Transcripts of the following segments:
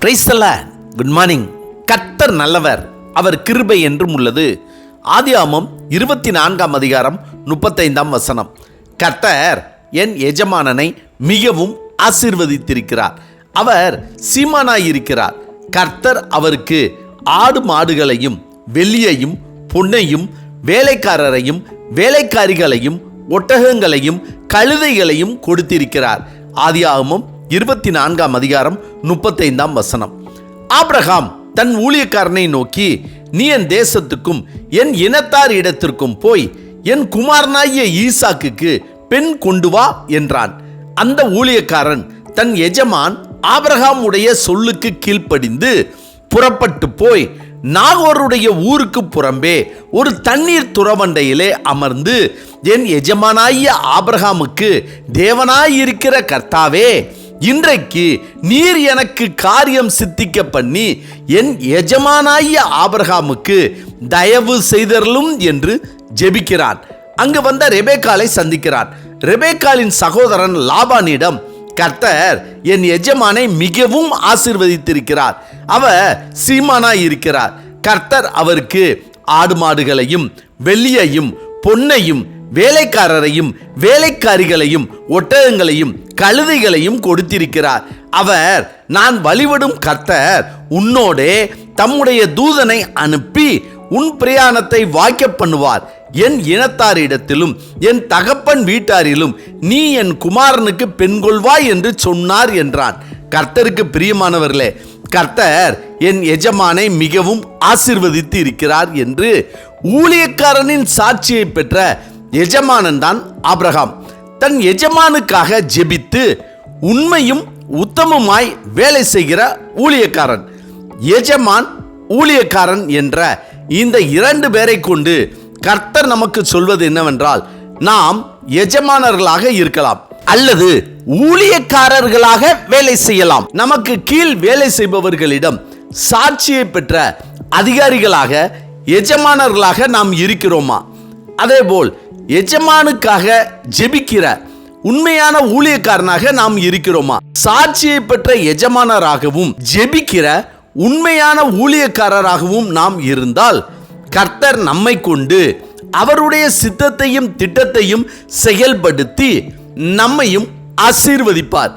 பிரைஸ்தல்ல good morning கர்த்தர் நல்லவர். அவர் கிருபை என்றும் உள்ளது. ஆதியாமம் இருபத்தி நான்காம் அதிகாரம் முப்பத்தைந்தாம் வசனம். கர்த்தர் என் எஜமானனை மிகவும் ஆசீர்வதித்திருக்கிறார். அவர் சீமானாயிருக்கிறார். கர்த்தர் அவருக்கு ஆடு மாடுகளையும் வெள்ளியையும் பொன்னையும் வேலைக்காரரையும் வேலைக்காரிகளையும் ஒட்டகங்களையும் கழுதைகளையும் கொடுத்திருக்கிறார். ஆதியாகமம் இருபத்தி நான்காம் அதிகாரம் முப்பத்தைந்தாம் வசனம். ஆப்ரஹாம் தன் ஊழியக்காரனை நோக்கி நீ என் தேசத்துக்கும் என் இனத்தார் இடத்திற்கும் போய் என் குமாரனாகிய ஈசாக்குக்கு பெண் கொண்டு வா என்றான். அந்த ஊழியக்காரன் தன் எஜமான் ஆபிரகாம் உடைய சொல்லுக்கு கீழ்ப்படிந்து புறப்பட்டு போய் நாகோருடைய ஊருக்கு புறம்பே ஒரு தண்ணீர் துறவண்டையிலே அமர்ந்து என் எஜமானாகிய ஆபிரகாமுக்கு தேவனாயிருக்கிற கர்த்தாவே இன்றைக்கு நீர் எனக்கு காரியம் சித்திக்க பண்ணி என் எஜமானாய ஆபிரகாமுக்கு தயவு செய்தரலும் என்று ஜெபிக்கிறான். அங்கு வந்த ரெபேக்காலை சந்திக்கிறான். ரெபேக்காலின் சகோதரன் லாபானிடம் கர்த்தர் என் எஜமானை மிகவும் ஆசீர்வதித்திருக்கிறார். அவர் சீமானாய் இருக்கிறார். கர்த்தர் அவருக்கு ஆடு மாடுகளையும் வெள்ளியையும் பொன்னையும் வேலைக்காரரையும் வேலைக்காரிகளையும் ஒட்டகங்களையும் கழுதைகளையும் கொடுத்திருக்கிறார். அவர் நான் வழிபடும் கர்த்தர் உன்னோடே தம்முடைய தூதனை அனுப்பி உன் பிரயாணத்தை வாய்க்க பண்ணுவார். என் இனத்தாரிடத்திலும் என் தகப்பன் வீட்டாரிலும் நீ என் குமாரனுக்கு பெண் கொள்வாய் என்று சொன்னார் என்றான். கர்த்தருக்கு பிரியமானவர்களே கர்த்தர் என் எஜமானை மிகவும் ஆசிர்வதித்து இருக்கிறார் என்று ஊழியக்காரனின் சாட்சியை பெற்ற எஜமானன் தான் ஆப்ரஹாம் தன் எஜமானுக்காக ஜெபித்து உண்மையும் உத்தமமாய் வேலை செய்கிற ஊழியக்காரன். எஜமான் ஊழியக்காரன் என்ற இந்த இரண்டு பேரை கொண்டு கர்த்தர் நமக்கு சொல்வது என்னவென்றால் நாம் எஜமானர்களாக இருக்கலாம் அல்லது ஊழியக்காரர்களாக வேலை செய்யலாம். நமக்கு கீழ் வேலை செய்பவர்களிடம் சாட்சியை பெற்ற அதிகாரிகளாக எஜமானர்களாக நாம் இருக்கிறோமா? அதேபோல் எஜமானுக்காக ஜெபிக்கிற உண்மையான ஊழியக்காரனாக நாம் இருக்கிறோமா? சாட்சியை பெற்ற எஜமானராகவும் ஜெபிக்கிற உண்மையான ஊழியக்காரராகவும் நாம் இருந்தால் கர்த்தர் நம்மை கொண்டு அவருடைய சித்தத்தையும் திட்டத்தையும் செயல்படுத்தி நம்மையும் ஆசீர்வதிப்பார்.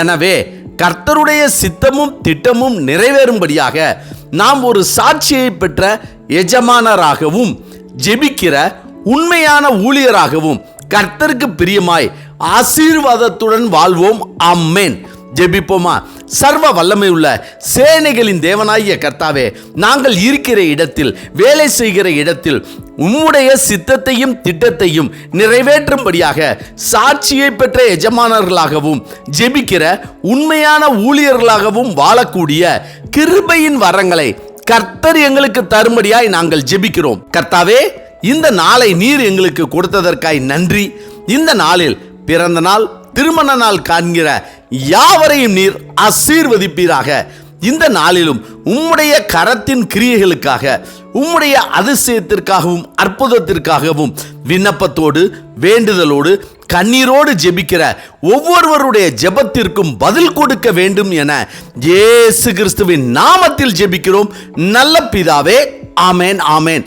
எனவே கர்த்தருடைய சித்தமும் திட்டமும் நிறைவேறும்படியாக நாம் ஒரு சாட்சியை பெற்ற எஜமானராகவும் ஜெபிக்கிற உண்மையான ஊழியராகவும் கர்த்தருக்கு பிரியமாய் ஆசீர்வாதத்துடன் வாழ்வோம். அம்மேன் ஜெபிப்போமா? சர்வ வல்லமை உள்ள சேனைகளின் தேவனாகிய கர்த்தாவே நாங்கள் இருக்கிற இடத்தில் வேலை செய்கிற இடத்தில் உம்முடைய சித்தத்தையும் திட்டத்தையும் நிறைவேற்றும்படியாக சாட்சியை பெற்ற எஜமானர்களாகவும் ஜெபிக்கிற உண்மையான ஊழியர்களாகவும் வாழக்கூடிய கிருபையின் வரங்களை கர்த்தர் எங்களுக்கு தரும்படியாய் நாங்கள் ஜெபிக்கிறோம். கர்த்தாவே இந்த நாளை நீர் எங்களுக்கு கொடுத்ததற்காய் நன்றி. இந்த நாளில் பிறந்த நாள் திருமண நாள் காண்கிற யாவரையும் நீர் ஆசீர்வதிப்பீராக. இந்த நாளிலும் உம்முடைய கரத்தின் கிரியைகளுக்காக உம்முடைய அதிசயத்திற்காகவும் அற்புதத்திற்காகவும் விண்ணப்பத்தோடு வேண்டுதலோடு கண்ணீரோடு ஜெபிக்கிற ஒவ்வொருவருடைய ஜெபத்திற்கும் பதில் கொடுக்க வேண்டும் என இயேசு கிறிஸ்துவின் நாமத்தில் ஜெபிக்கிறோம். நல்ல பிதாவே ஆமேன் ஆமேன்.